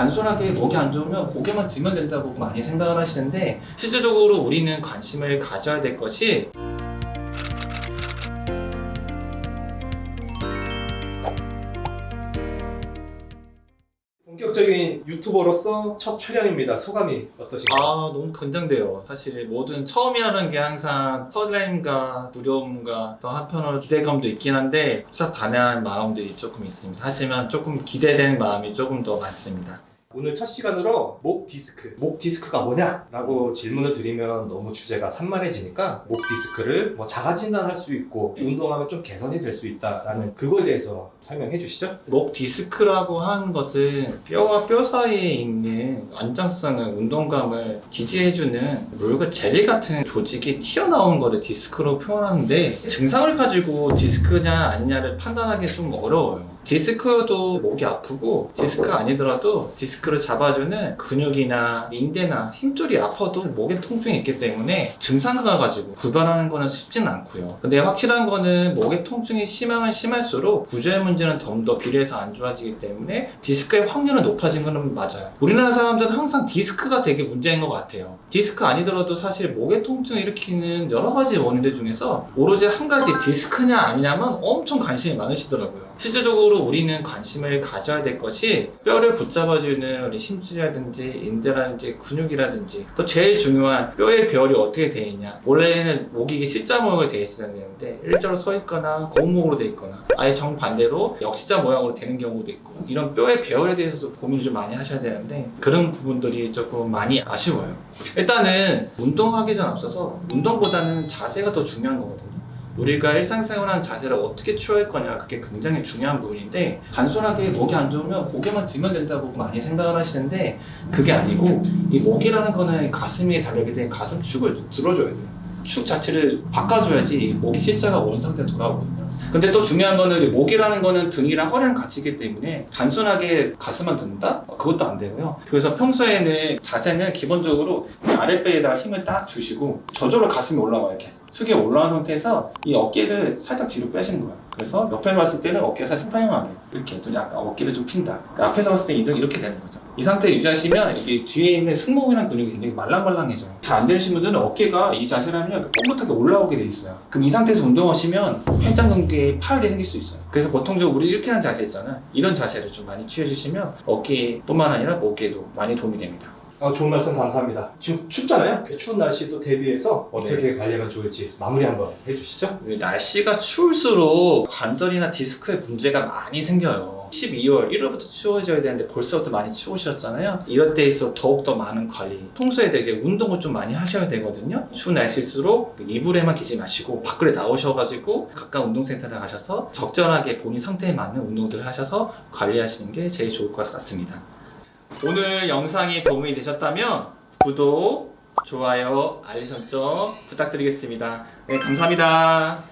단순하게 목이 안 좋으면 고개만 들면 된다고 많이 생각을 하시는데 실제적으로 우리는 관심을 가져야 될 것이 본격적인 유튜버로서 첫 촬영입니다. 소감이 어떠신가요? 아 너무 긴장돼요. 사실 모든 처음이라는 게 항상 설렘과 두려움과 또 한편으로 기대감도 있긴 한데 복잡반해한 마음들이 조금 있습니다. 하지만 조금 기대되는 마음이 조금 더 많습니다. 오늘 첫 시간으로 목 디스크, 목 디스크가 뭐냐라고 질문을 드리면 너무 주제가 산만해지니까 목 디스크를 뭐 자가 진단할 수 있고 운동하면 좀 개선이 될 수 있다라는 그거에 대해서 설명해 주시죠. 목 디스크라고 하는 것은 뼈와 뼈 사이에 있는 안정성을 운동감을 지지해주는 물과 젤리 같은 조직이 튀어나온 거를 디스크로 표현하는데 증상을 가지고 디스크냐 아니냐를 판단하기 좀 어려워요. 디스크도 목이 아프고 디스크가 아니더라도 디스크를 잡아주는 근육이나 인대나 힘줄이 아파도 목에 통증이 있기 때문에 증상을 가지고 구별하는 거는 쉽지는 않고요. 근데 확실한 거는 목의 통증이 심하면 심할수록 구조의 문제는 좀더 비례해서 안 좋아지기 때문에 디스크의 확률은 높아진 거는 맞아요. 우리나라 사람들은 항상 디스크가 되게 문제인 것 같아요. 디스크 아니더라도 사실 목의 통증을 일으키는 여러 가지 원인들 중에서 오로지 한 가지 디스크냐 아니냐면 엄청 관심이 많으시더라고요. 실제적으로 우리는 관심을 가져야 될 것이 뼈를 붙잡아주는 우리 심줄이라든지 인대라든지 근육이라든지 또 제일 중요한 뼈의 배열이 어떻게 되어 있냐. 원래는 목이 C자 모양으로 되어 있어야 되는데 일자로 서 있거나 거목으로 되어 있거나 아예 정반대로 역시자 모양으로 되는 경우도 있고 이런 뼈의 배열에 대해서도 고민을 좀 많이 하셔야 되는데 그런 부분들이 조금 많이 아쉬워요. 일단은 운동하기 전 앞서서 운동보다는 자세가 더 중요한 거거든요 우리가 일상생활하는 자세를 어떻게 취할 거냐 그게 굉장히 중요한 부분인데 단순하게 목이 안 좋으면 고개만 들면 된다고 많이 생각을 하시는데 그게 아니고 이 목이라는 거는 가슴에 달리게 된 가슴축을 들어줘야 돼요 축 자체를 바꿔줘야지 이 목이 실자가 원상태 돌아오거든요 근데 또 중요한 거는 이 목이라는 거는 등이랑 허리랑 같이 있기 때문에 단순하게 가슴만 든다? 어, 그것도 안 되고요. 그래서 평소에는 자세는 기본적으로 이 아랫배에다 힘을 딱 주시고 저절로 가슴이 올라와요. 이렇게 숙여 올라온 상태에서 이 어깨를 살짝 뒤로 빼시는 거예요. 그래서 옆에서 봤을 때는 어깨가 살짝 평평하게 이렇게 좀 약간 어깨를 좀 핀다. 그러니까 앞에서 봤을 때 이정 이렇게 되는 거죠. 이 상태 유지하시면 이게 뒤에 있는 승모근이라는 근육이 굉장히 말랑말랑해져요. 잘 안 되시는 분들은 어깨가 이 이렇게 뻣뻣하게 올라오게 돼 있어요. 그럼 이 상태에서 운동하시면 회장근개에 파열이 생길 수 있어요. 그래서 보통적으로 우리 이렇게 하는 자세 있잖아요. 이런 자세를 좀 많이 취해주시면 어깨뿐만 아니라 목에도 많이 도움이 됩니다. 아, 좋은 말씀 감사합니다. 지금 춥잖아요. 추운 날씨 또 대비해서 어떻게 관리하면 좋을지 마무리 한번 해주시죠. 이 날씨가 추울수록 관절이나 디스크에 문제가 많이 생겨요. 12월 1월부터 추워져야 되는데 벌써부터 많이 추우셨잖아요. 이럴 때일수록 더욱더 많은 관리. 평소에 되게 운동을 좀 많이 하셔야 되거든요. 추운 날씨일수록 그 이불에만 계지 마시고 밖으로 나오셔가지고 가까운 운동센터를 가셔서 적절하게 본인 상태에 맞는 운동들을 하셔서 관리하시는 게 제일 좋을 것 같습니다. 오늘 영상이 도움이 되셨다면 구독, 좋아요, 알림 설정 부탁드리겠습니다. 네, 감사합니다.